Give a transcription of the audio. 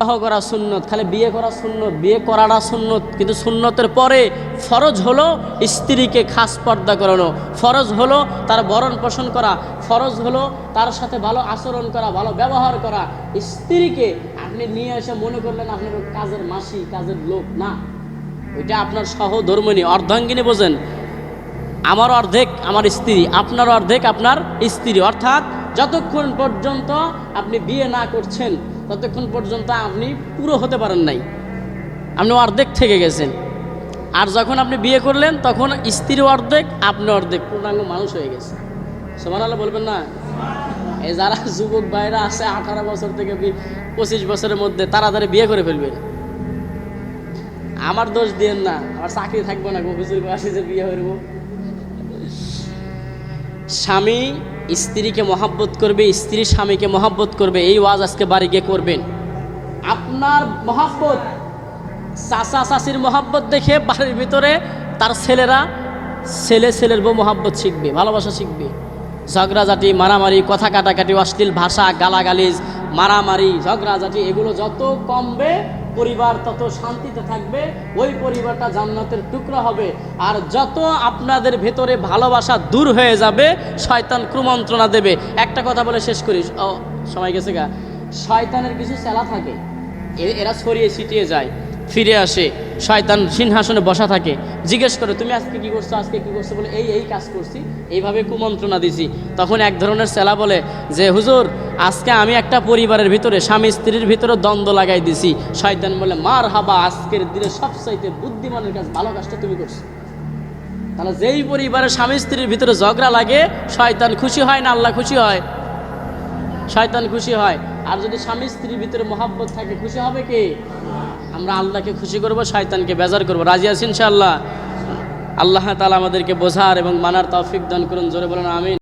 বিবাহ করা সুন্নত, খালি বিয়ে করা সুন্নত, বিয়ে করাটা সুন্নত, কিন্তু সুন্নতের পরে ফরজ হলো স্ত্রীকে খাস পর্দা করানো, ফরজ হলো তার বরণ পোষণ করা, ফরজ হলো তার সাথে ভালো আচরণ করা, ভালো ব্যবহার করা, স্ত্রীকে আপনি নিয়ে এসে মনে করলেন আপনার কাজের মাসি, কাজের লোক, না। ওইটা আপনার সহধর্মিনী, অর্ধাঙ্গিনী বোঝেন। আমার অর্ধেক আমার স্ত্রী, আপনার অর্ধেক আপনার স্ত্রী, অর্থাৎ যতক্ষণ পর্যন্ত আপনি বিয়ে না করছেন, ততক্ষণ পর্যন্ত আপনি পুরো হতে পারেন নাই। আপনি অর্ধেক থেকে গেছেন। আর যখন আপনি বিয়ে করলেন, তখন স্ত্রী অর্ধেক আপনি অর্ধেক, পূর্ণাঙ্গ মানুষ হয়ে গেছে। সমান আল্লাহ বলবেন না? এই যারা যুবক ভাইরা আছে, আঠারো বছর থেকে পঁচিশ বছরের মধ্যে তাড়াতাড়ি বিয়ে করে ফেলবেন আমার দোষ দিয়েন না, আমার চাকরি থাকব না হুজুর বয়সে যে বিয়ে করব। স্বামী স্ত্রীকে মহাব্বত করবে, স্ত্রী স্বামীকে মহাব্বত করবে, এই ওয়াজ আজকে বাড়ি গিয়ে করবেন। আপনার মহাব্বত, চাচা চাচির মহাব্বত দেখে বাড়ির ভিতরে তার ছেলেরা ছেলে ছেলের বউ মহাব্বত শিখবে, ভালোবাসা শিখবে। ঝগড়াঝাটি, মারামারি, কথা কাটাকাটি, অশ্লীল ভাষা, গালাগালিজ, মারামারি, ঝগড়াঝাটি, এগুলো যত কমবে পরিবার তত শান্তিতে থাকবে, ওই পরিবারটা জান্নাতের টুকরা হবে। আর যত আপনাদের ভেতরে ভালোবাসা দূর হয়ে যাবে, শয়তান ক্রমন্ত্রণা দেবে। একটা কথা বলে শেষ করি। সময় গেছে গা। শয়তানের কিছু চেলা থাকে এরা ছড়িয়ে ছিটিয়ে যায়, ফিরে আসে। শয়তান সিংহাসনে বসা থাকে। জিজ্ঞেস করে, তুমি আজকে কি করছ? আজকে কি করছ? বলে, এই এই কাজ করছি। এইভাবে কুমন্ত্রণা দিছি। তখন এক ধরনের সেলা বলে যে, হুজুর আজকে আমি একটা পরিবারের ভিতরে স্বামী স্ত্রীর ভিতরে দ্বন্দ্ব লাগাই দিছি। শয়তান বলে মার হাবা আজকের দিনে সবচাইতে বুদ্ধিমানের কাজ ভালো কাজটা তুমি করছ। তাহলে যেই পরিবারের স্বামী স্ত্রীর ভিতরে ঝগড়া লাগে, শয়তান খুশি হয় না আল্লাহ খুশি হয়? শয়তান খুশি হয়। আর যদি স্বামী স্ত্রীর ভিতরে মহাব্বত থাকে, খুশি হবে কি? আমরা আল্লাহকে খুশি করব, শয়তানকে বেজার করব। রাজি আছি ইনশাআল্লাহ? আল্লাহ তালা আমাদেরকে বোঝার এবং মানার তৌফিক দান করুন। জোরে বলেন, আমিন।